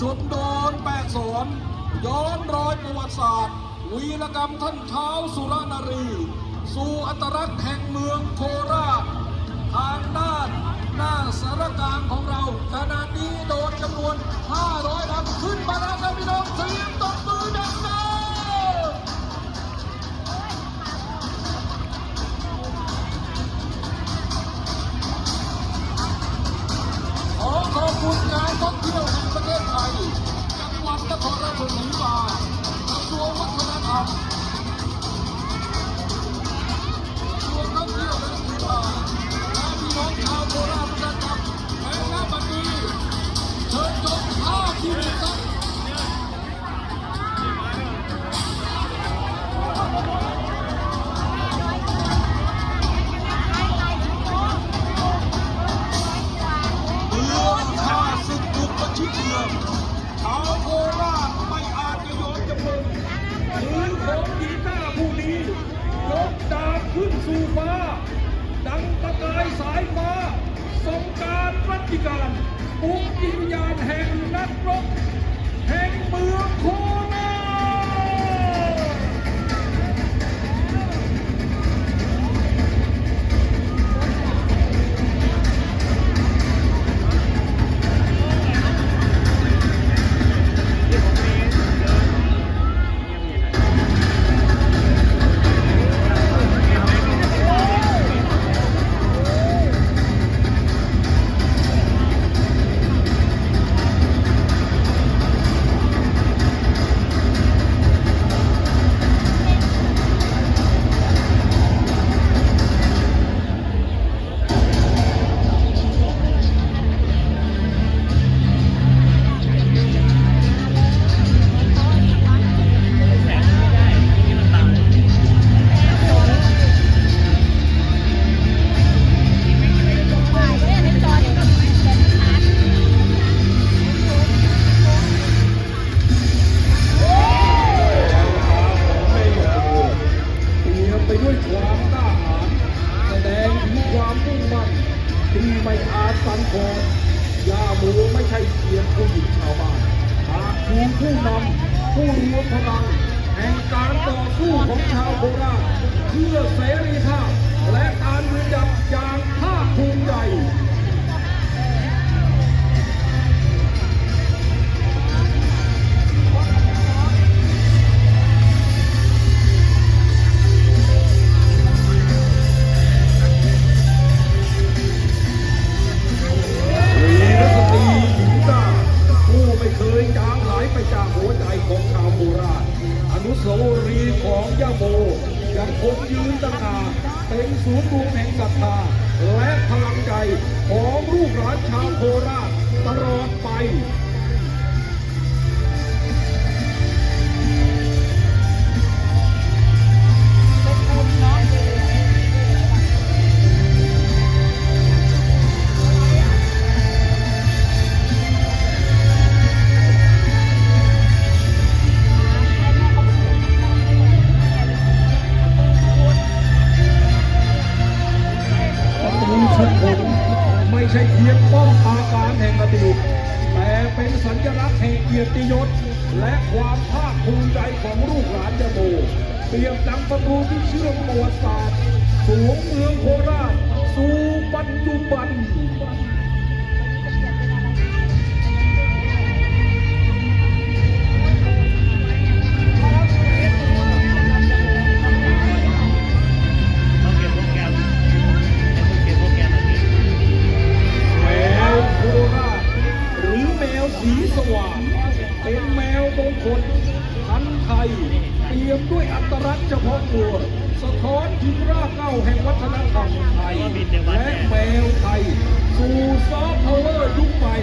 ชนโดนแปดสอนย้อนรอยประวัติศาสตร์ วีรกรรมท่านเท้าสุรนารี สู่อัตลักษณ์แห่งเมืองโคราช กดาบขึ้นสู่ฟ้า ดังตะกายสายฟ้าสงการรัติการปุกวิญญาณแห่งนักรบ แห่งเมืองโคนา หมูไม่ใช่เพียงผู้หญิงชาวบ้านหากคือผู้นำผู้รวมพลังแห่งการต่อสู้ของชาวโคราชเพื่อเสรีภาพและการ ย่าโมยังคงยืนตั้งอาเป็นศูนย์รวมแห่งศรัทธาและพลังใจของลูกหลานชาวโคราชตลอดไป ติยศ และความภาคภูมิใจของลูกหลานยะโมเปรียบดังประตูที่เชื่อมประวัติศาสตร์สูงเมืองโคราชสู่ปัจจุบัน แห่งวัฒนธรรมไทยและแมวไทย สู่ซอฟต์พาวเวอร์ยุคใหม่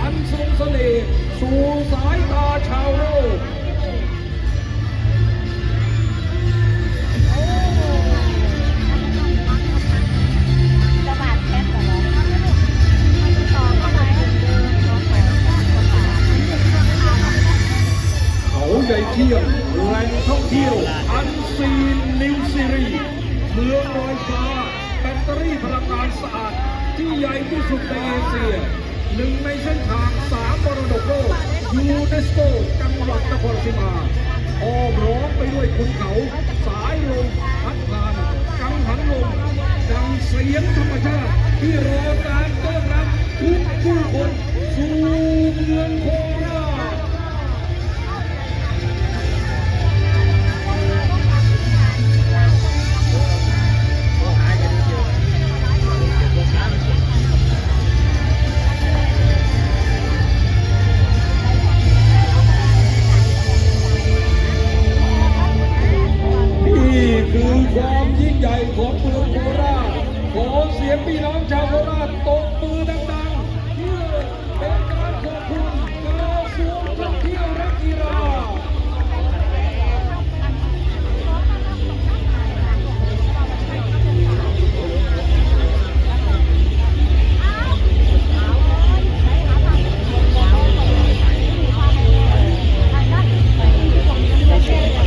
อันทรงเสน่ห์สู่สายตาชาวโลกจะบาดแคบเหรอต่อเข้าดินต่อไปต่อไปเขาใหญ่เที่ยงแหล่งท่องเที่ยวอันซีนนิวซีรีส์ เมืองลอยฟ้าแบตเตอรี่พลังงานสะอาด ที่ใหญ่ที่สุดในเอเชียหนึ่งในเส้นทางสามมรดกโลกยูเนสโกจังหวัดนครสีมาอ้อมร้องไปด้วยคุณเขา สายลมพัดผ่านกังหันลมดังเสียงธรรมชาติที่รอการต้อนรับทุกผู้คน